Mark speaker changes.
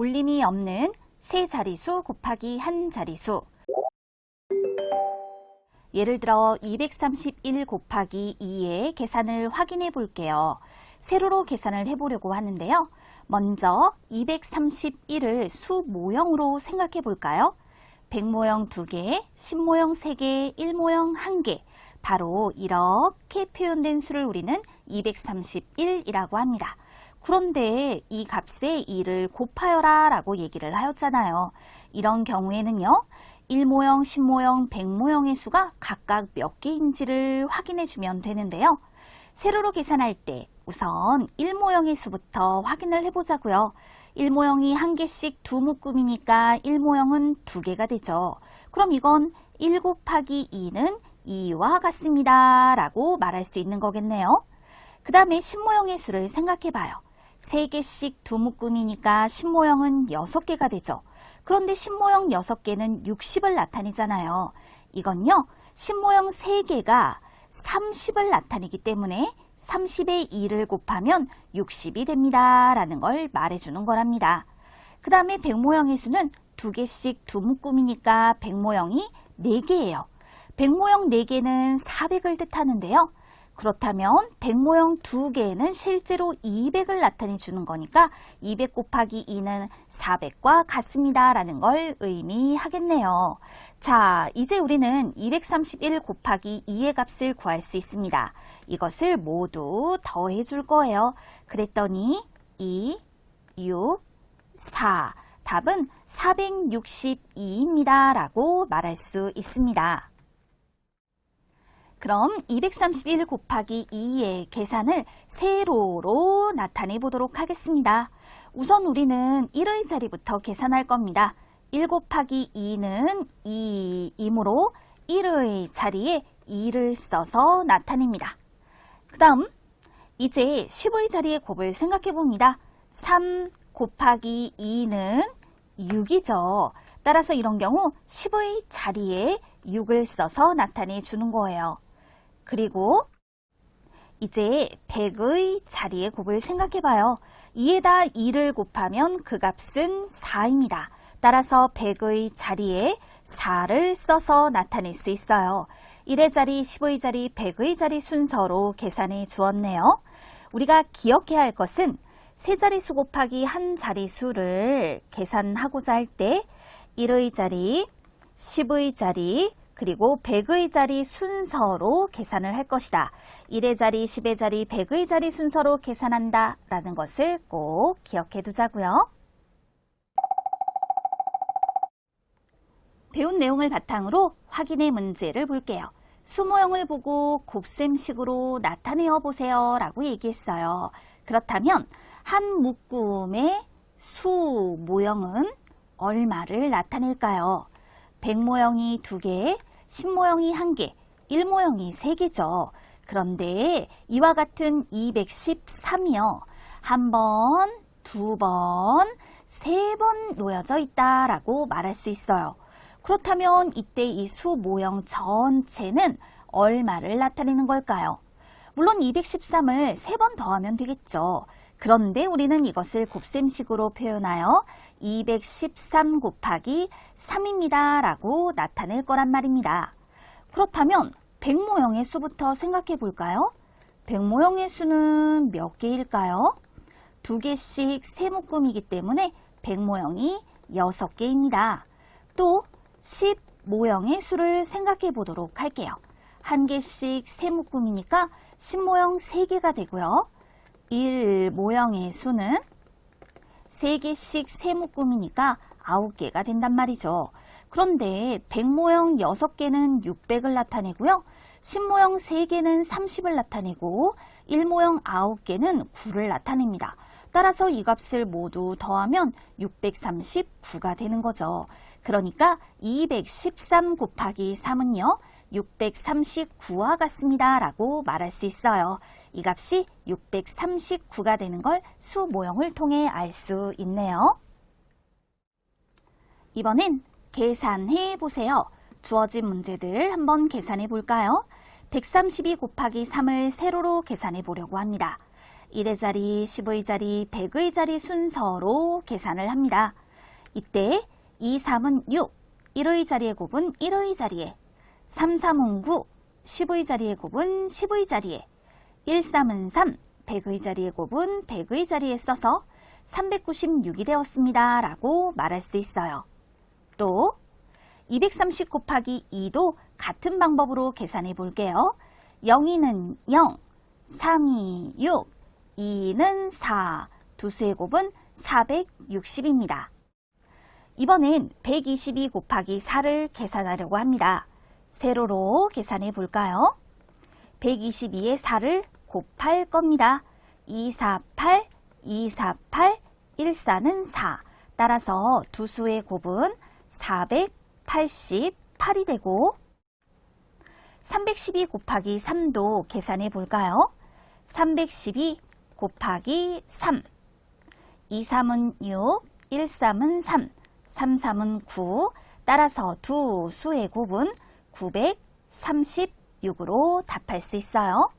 Speaker 1: 올림이 없는 세 자리수 곱하기 한 자리수. 예를 들어 231 곱하기 2의 계산을 확인해 볼게요. 세로로 계산을 해보려고 하는데요. 먼저 231을 수 모형으로 생각해 볼까요? 100모형 2개, 10모형 3개, 1모형 1개. 바로 이렇게 표현된 수를 우리는 231이라고 합니다. 그런데 이 값에 2를 곱하여라 라고 얘기를 하였잖아요. 이런 경우에는요. 1모형, 10모형, 100모형의 수가 각각 몇 개인지를 확인해 주면 되는데요. 세로로 계산할 때 우선 1모형의 수부터 확인을 해보자고요. 1모형이 한 개씩 두 묶음이니까 1모형은 두 개가 되죠. 그럼 이건 1 곱하기 2는 2와 같습니다. 라고 말할 수 있는 거겠네요. 그 다음에 10모형의 수를 생각해 봐요. 3개씩 두 묶음이니까 10모형은 6개가 되죠. 그런데 10모형 6개는 60을 나타내잖아요. 이건요, 10모형 3개가 30을 나타내기 때문에 30에 2를 곱하면 60이 됩니다. 라는 걸 말해주는 거랍니다. 그 다음에 100모형의 수는 2개씩 두 묶음이니까 100모형이 4개예요. 100모형 4개는 400을 뜻하는데요. 그렇다면 100 모형 2개는 실제로 200을 나타내 주는 거니까 200 곱하기 2는 400과 같습니다. 라는 걸 의미하겠네요. 자, 이제 우리는 231 곱하기 2의 값을 구할 수 있습니다. 이것을 모두 더해 줄 거예요. 그랬더니 2, 6, 4. 답은 462입니다. 라고 말할 수 있습니다. 그럼 231 곱하기 2의 계산을 세로로 나타내 보도록 하겠습니다. 우선 우리는 1의 자리부터 계산할 겁니다. 1 곱하기 2는 2이므로 1의 자리에 2를 써서 나타냅니다. 그 다음 이제 10의 자리의 곱을 생각해 봅니다. 3 곱하기 2는 6이죠. 따라서 이런 경우 10의 자리에 6을 써서 나타내 주는 거예요. 그리고 이제 100의 자리의 곱을 생각해 봐요. 2에다 2를 곱하면 그 값은 4입니다. 따라서 100의 자리에 4를 써서 나타낼 수 있어요. 1의 자리, 10의 자리, 100의 자리 순서로 계산해 주었네요. 우리가 기억해야 할 것은 세 자리수 곱하기 한 자리수를 계산하고자 할 때 1의 자리, 10의 자리, 그리고 100의 자리 순서로 계산을 할 것이다. 1의 자리, 10의 자리, 100의 자리 순서로 계산한다 라는 것을 꼭 기억해 두자고요. 배운 내용을 바탕으로 확인의 문제를 볼게요. 수모형을 보고 곱셈식으로 나타내어 보세요 라고 얘기했어요. 그렇다면 한 묶음의 수 모형은 얼마를 나타낼까요? 100모형이 2개, 10모형이 1개, 1모형이 3개죠. 그런데 이와 같은 213이요. 한 번, 두 번, 세 번 놓여져 있다라고 말할 수 있어요. 그렇다면 이때 이 수 모형 전체는 얼마를 나타내는 걸까요? 물론 213을 세 번 더하면 되겠죠. 그런데 우리는 이것을 곱셈식으로 표현하여 213 곱하기 3입니다. 라고 나타낼 거란 말입니다. 그렇다면 100모형의 수부터 생각해 볼까요? 100모형의 수는 몇 개일까요? 두 개씩 세 묶음이기 때문에 100모형이 6개입니다. 또 10모형의 수를 생각해 보도록 할게요. 한 개씩 세 묶음이니까 10모형 3개가 되고요. 1 모형의 수는 3개씩 세 묶음이니까 9개가 된단 말이죠. 그런데 100모형 6개는 600을 나타내고요. 10모형 3개는 30을 나타내고 1모형 9개는 9를 나타냅니다. 따라서 이 값을 모두 더하면 639가 되는 거죠. 그러니까 213 곱하기 3은요. 639와 같습니다. 라고 말할 수 있어요. 이 값이 639가 되는 걸 수 모형을 통해 알 수 있네요. 이번엔 계산해 보세요. 주어진 문제들 한번 계산해 볼까요? 132 곱하기 3을 세로로 계산해 보려고 합니다. 1의 자리, 10의 자리, 100의 자리 순서로 계산을 합니다. 이때 2, 3은 6, 1의 자리의 곱은 1의 자리에, 3, 3은 9, 10의 자리의 곱은 10의 자리에, 1, 3은 3, 100의 자리의 곱은 100의 자리에 써서 396이 되었습니다. 라고 말할 수 있어요. 또, 230 곱하기 2도 같은 방법으로 계산해 볼게요. 0이는 0, 3이 6, 2는 4, 두 수의 곱은 460입니다. 이번엔 122 곱하기 4를 계산하려고 합니다. 세로로 계산해 볼까요? 122에 4를 곱할 겁니다. 248, 248, 14는 4. 따라서 두 수의 곱은 488이 되고 312 곱하기 3도 계산해 볼까요? 312 곱하기 3. 2, 3은 6, 1, 3은 3, 3, 3은 9. 따라서 두 수의 곱은 936으로 답할 수 있어요.